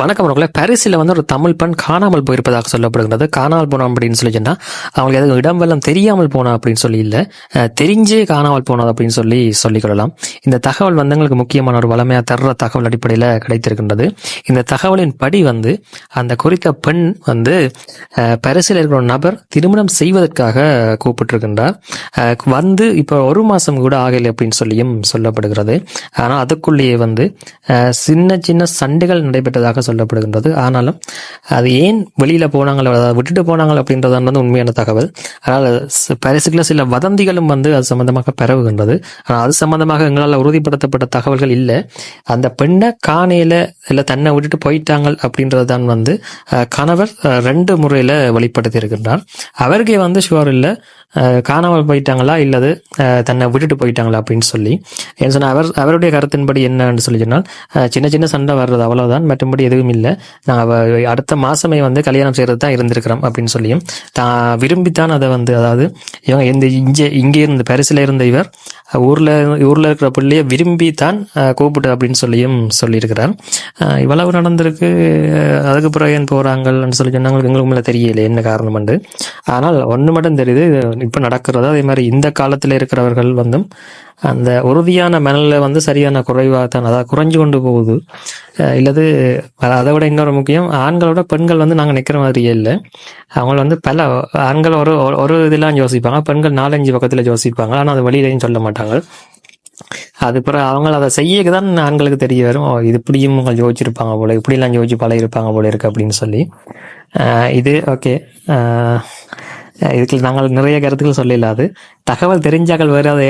வணக்கம் அவர்களே. பரிசில் வந்து ஒரு தமிழ் பெண் காணாமல் போயிருப்பதாக சொல்லப்படுகிறது காணாமல் போனோம் அப்படின்னு சொல்லி சொன்னால் அவங்களுக்கு எதுவும் இடம் வெள்ளம் தெரியாமல் போனா அப்படின்னு சொல்லி இல்லை. தெரிஞ்சே காணாமல் போனது அப்படின்னு சொல்லி சொல்லிக்கொள்ளலாம். இந்த தகவல் வந்து எங்களுக்கு முக்கியமான ஒரு வளமையாக தர்ற தகவல் அடிப்படையில் கிடைத்திருக்கின்றது. இந்த தகவலின் படி வந்து அந்த குறித்த பெண் வந்து பரிசில் இருக்கிற ஒரு நபர் திருமணம் செய்வதற்காக கூப்பிட்டிருக்கின்றார். வந்து இப்போ ஒரு மாதம் கூட ஆகலை அப்படின்னு சொல்லியும் சொல்லப்படுகிறது. ஆனால் அதுக்குள்ளேயே வந்து சின்ன சின்ன சண்டைகள் நடைபெற்றதாக சொல்லப்படுகின்றது. ஆனாலும் அது ஏன் வெளியில போனாங்களோ அதாவது விட்டுட்டு போனாங்க அப்படின்றது வந்து உண்மையான தகவல். அதனால் பரிசுக்குள்ள சில வதந்திகளும் வந்து அது சம்பந்தமாக பரவுகின்றது. ஆனால் அது சம்பந்தமாக எங்களால் உறுதிப்படுத்தப்பட்ட தகவல்கள் இல்லை. அந்த பெண்ணை காணையில் இல்லை தன்னை விட்டுட்டு போயிட்டாங்க அப்படின்றது தான் வந்து அஹ், கணவர் ரெண்டு முறையில வெளிப்படுத்தியிருக்கின்றார். அவருக்கே வந்து ஷுவர் இல்லை காணாமல் போயிட்டாங்களா இல்லது தன்னை விட்டுட்டு போயிட்டாங்களா அப்படின்னு சொல்லி. ஏன்னு சொன்னால் அவர் அவருடைய கருத்தின்படி என்னன்னு சொல்லி சொன்னால் சின்ன சின்ன சண்டை வர்றது அவ்வளோதான் மற்றபடி எதுவும் இல்லை. நாங்கள் அடுத்த மாதமே வந்து கல்யாணம் செய்கிறது தான் இருந்திருக்கிறோம் அப்படின்னு சொல்லியும் தான் விரும்பித்தான் அதை வந்து அதாவது இவங்க இந்த இங்கே இங்கே இருந்து பரிசில் இருந்த இவர் ஊரில் ஊரில் இருக்கிற பிள்ளையை விரும்பி தான் கூப்பிட்டு அப்படின்னு சொல்லியும் சொல்லியிருக்கிறார். இவ்வளவு நடந்திருக்கு அதுக்கு பிறகு ஏன் போறாங்கன்னு சொல்லி சொன்னாங்க எங்களுக்கு மேலே தெரியல என்ன காரணம் உண்டு ஆனால் ஒன்று மட்டும் தெரியுது இப்போ நடக்கிறது அதே மாதிரி இந்த காலத்தில் இருக்கிறவர்கள் வந்தும் அந்த உறுதியான மணலில் வந்து சரியான குறைவாக தான் அதாவது குறைஞ்சு கொண்டு போகுது. இல்லது அதை விட இன்னொரு முக்கியம் ஆண்களோட பெண்கள் வந்து நாங்கள் நிற்கிற மாதிரியே இல்லை. அவங்க வந்து பல ஆண்கள் ஒரு ஒரு- ஒரு இதெல்லாம் யோசிப்பாங்க பெண்கள் நாலஞ்சு பக்கத்தில் யோசிப்பாங்க ஆனால் அது வெளியிலையும் சொல்ல மாட்டாங்க. அது பிறகு அவங்க அதை செய்யக்கு தான் ஆண்களுக்கு தெரிய வரும் இது இப்படியும் அவங்க யோசிச்சிருப்பாங்க போல இப்படிலாம் யோசிச்சு பழகிருப்பாங்க போல இருக்கு அப்படின்னு சொல்லி. இது ஓகே. இதுக்கு நாங்கள் நிறைய கருத்துக்கள் சொல்லலாது தகவல் தெரிஞ்சாக்கள் வேறு அது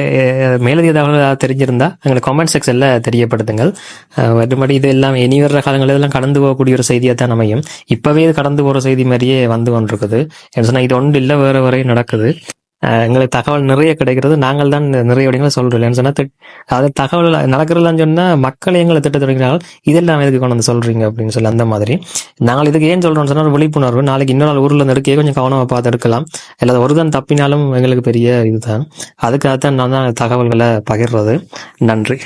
மேலதிக தகவல் ஏதாவது தெரிஞ்சிருந்தா எங்களுக்கு கமெண்ட் செக்ஷனில் தெரியப்படுத்துங்கள். மறுபடி இது எல்லாம் இனி வர்ற காலங்களில் இதெல்லாம் கடந்து போகக்கூடிய ஒரு செய்தியாக தான் அமையும். இப்போவே இது கடந்து போகிற செய்தி மாதிரியே வந்து கொண்டிருக்குது. என்ன சொன்னால் இது ஒன்று இல்லை வேறு வரையும் நடக்குது. எங்களுக்கு தகவல் நிறைய கிடைக்கிறது. நாங்கள் தான் நிறைய விடங்களை சொல்கிறோம் என்ன சொன்னால் அது தகவல் நடக்கிறதுலாம் சொன்னால் மக்களை எங்களை திட்ட தொடங்கினாலும் இதெல்லாம் எதுக்கு கொண்டு வந்து சொல்கிறீங்க அப்படின்னு சொல்லி அந்த மாதிரி. நாங்கள் இதுக்கு ஏன் சொல்கிறோம்னு சொன்னால் ஒரு விழிப்புணர்வு. நாளைக்கு இன்னொரு நாள் ஊரில் கொஞ்சம் கவனமா பார்த்து எடுக்கலாம். இல்லை ஒரு தான் தப்பினாலும் எங்களுக்கு பெரிய இதுதான். அதுக்காகத்தான் நான் தான் தகவல்களை பகிர்றது. நன்றி.